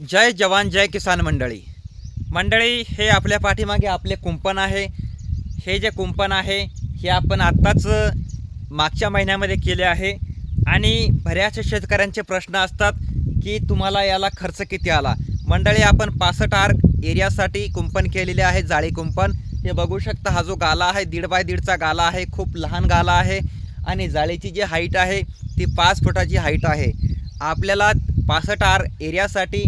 जय जवान जय किसान मंडळी. मंडळी हे आपल्या पाठीमागे आपले कुंपण आहे. हे जे कुंपण आहे हे आपण आत्ताच मागच्या महिन्यामध्ये केले आहे. आणि बऱ्याच शेतकऱ्यांचे प्रश्न असतात की तुम्हाला याला खर्च किती आला? मंडळी आपण पासष्ट आर्क एरियासाठी कुंपण केलेले आहे जाळी कुंपण. हे बघू शकता हा जो गाला आहे दीड बाय दीडचा गाला आहे खूप लहान गाला आहे. आणि जाळीची जी हाईट आहे ती पाच फुटाची हाईट आहे. आपल्याला पासष्ट आर एरियासाठी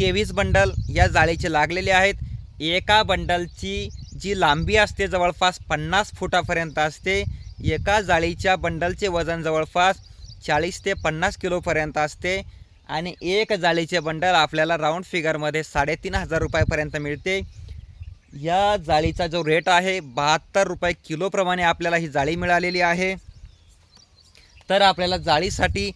तेवीस बंडल या जाळीचे लागलेले आहेत. एका बंडलची जी लांबी असते जवळपास पन्नास फुटापर्यंत असते एका जाळीच्या बंडलचे वजन जवळपास चाळीस ते पन्नास किलोपर्यंत असते आणि एक जाळीचे बंडल आपल्याला राऊंड फिगरमध्ये साडेतीन हजार रुपयापर्यंत मिळते. या जाळीचा जो रेट आहे बहात्तर रुपये किलोप्रमाणे आपल्याला ही जाळी मिळालेली आहे. तर आपल्याला जाळीसाठी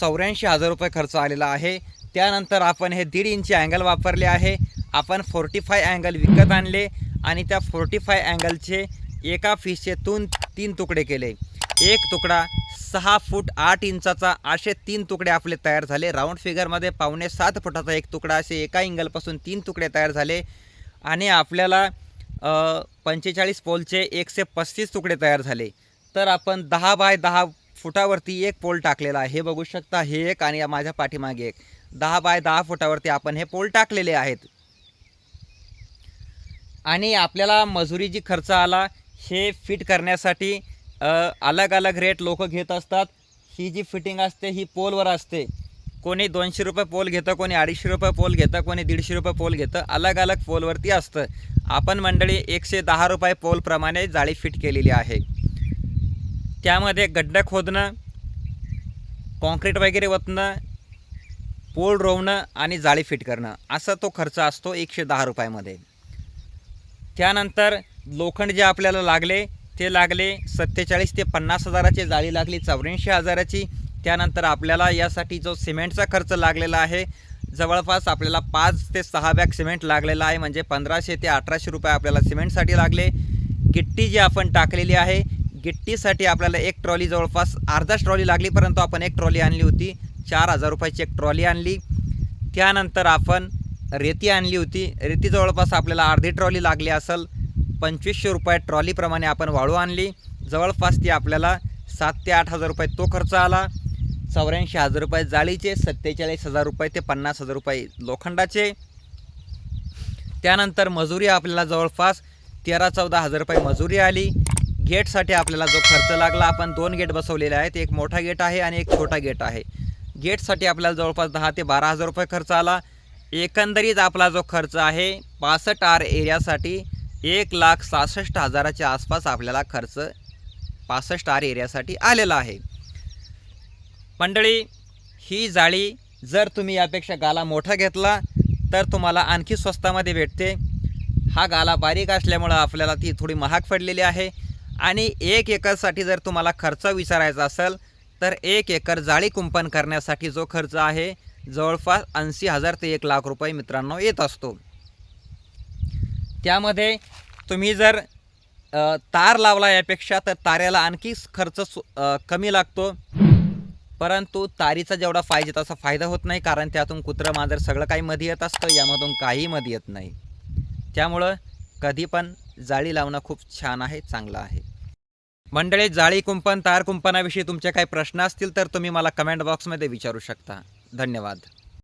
चौऱ्याऐंशी हजार रुपये खर्च आलेला आहे. त्यानंतर आपण हे दीड इंची अँगल वापरले आहे. आपण फोर्टी फाय अँगल विकत आणले आणि त्या फोर्टी फाय अँगलचे एका फिशचे तून तीन तुकडे केले. एक तुकडा सहा फूट आठ इंचाचा असे तीन तुकडे आपले तयार झाले. राऊंड फिगरमध्ये पावणे सात फुटाचा एक तुकडा असे एका अँगलपासून तीन तुकडे तयार झाले. आणि आपल्याला पंचेचाळीस पोलचे एकशे पस्तीस तुकडे तयार झाले. तर आपण दहा बाय दहा फुटावरती एक पोल टाकलेला आहे. हे बघू शकता हे एक आणि माझ्या पाठीमागे एक. दहा बाय दहा फुटावरती आपण हे पोल टाकलेले आहेत. आणि आपल्याला मजुरी जी खर्च आला हे फिट करण्यासाठी अलग अलग रेट लोक घेत असतात. ही जी फिटिंग असते ही पोलवर असते. कोणी दोनशे रुपये पोल घेतं कोणी अडीचशे रुपये पोल घेतं कोणी दीडशे रुपये पोल घेतं अलग अलग पोलवरती असतं. आपण मंडळी एकशे दहा रुपये पोलप्रमाणे जाळी फिट केलेली आहे. त्यामध्ये गड्डा खोदणं कॉन्क्रीट वगैरे ओतणं पोल रोवणं आणि जाळी फिट करणं असा तो खर्च असतो एकशे दहा रुपयामध्ये. त्यानंतर लोखंड जे आपल्याला लागले ते लागले सत्तेचाळीस ते पन्नास हजाराची जाळी लागली चौऱ्याऐंशी हजाराची. त्यानंतर आपल्याला यासाठी जो सिमेंटचा खर्च लागलेला आहे जवळपास आपल्याला पाच ते सहा बॅग सिमेंट लागलेला आहे म्हणजे पंधराशे ते अठराशे रुपये आपल्याला सिमेंटसाठी लागले. गिट्टी जी आपण टाकलेली आहे गिट्टीसाठी आपल्याला एक ट्रॉली जवळपास अर्धाच ट्रॉली लागली परंतु आपण एक ट्रॉली आणली होती. चार हजार रुपयाची एक ट्रॉली आणली. त्यानंतर आपण रेती आणली होती. रेती जवळपास आपल्याला अर्धी ट्रॉली लागली असेल. पंचवीसशे रुपये ट्रॉलीप्रमाणे आपण वाळू आणली. जवळपास ती आपल्याला सात ते आठ हजार रुपये तो खर्च आला. चौऱ्याऐंशी हजार रुपये जाळीचे सत्तेचाळीस हजार रुपये ते पन्नास हजार रुपये लोखंडाचे. त्यानंतर मजुरी आपल्याला जवळपास तेरा चौदा हजार रुपये मजुरी आली. गेटसाठी आपल्याला जो खर्च लागला आपण दोन गेट बसवलेले आहेत. एक मोठा गेट आहे आणि एक छोटा गेट आहे. गेटसाठी आपल्याला जवळपास दहा ते बारा हजार रुपये खर्च आला. एकंदरीत आपला जो खर्च आहे पासष्ट आर एरियासाठी एक लाख सहासष्ट हजाराच्या आसपास आपल्याला खर्च पासष्ट आर एरियासाठी आलेला आहे. मंडळी ही जाळी जर तुम्ही यापेक्षा गाला मोठा घेतला तर तुम्हाला आणखी स्वस्तामध्ये भेटते. हा गाला बारीक असल्यामुळं आपल्याला ती थोडी महाग पडलेली आहे. आणि एक एकरसाठी जर तुम्हाला खर्च विचारायचा असेल तर एक एकर जाळी कुंपण करण्यासाठी जो खर्च आहे जवळपास ऐंशी हजार ते एक लाख रुपये मित्रांनो येत असतो. त्यामध्ये तुम्ही जर तार लावला यापेक्षा तर ताऱ्याला आणखी खर्च सु- कमी लागतो. परंतु तारीचा जेवढा पाहिजे तसा फायदा होत नाही कारण त्यातून कुत्रं मांजर सगळं काही मध्ये येत असतं यामधून काही मध्ये येत नाही. त्यामुळं कधी पण जाळी लावणं खूप छान आहे चांगलं आहे. मंडळी जाळी कुंपण तार कुंपणाविषयी तुमचे काही प्रश्न असतील तर तुम्ही मला कमेंट बॉक्समध्ये विचारू शकता. धन्यवाद.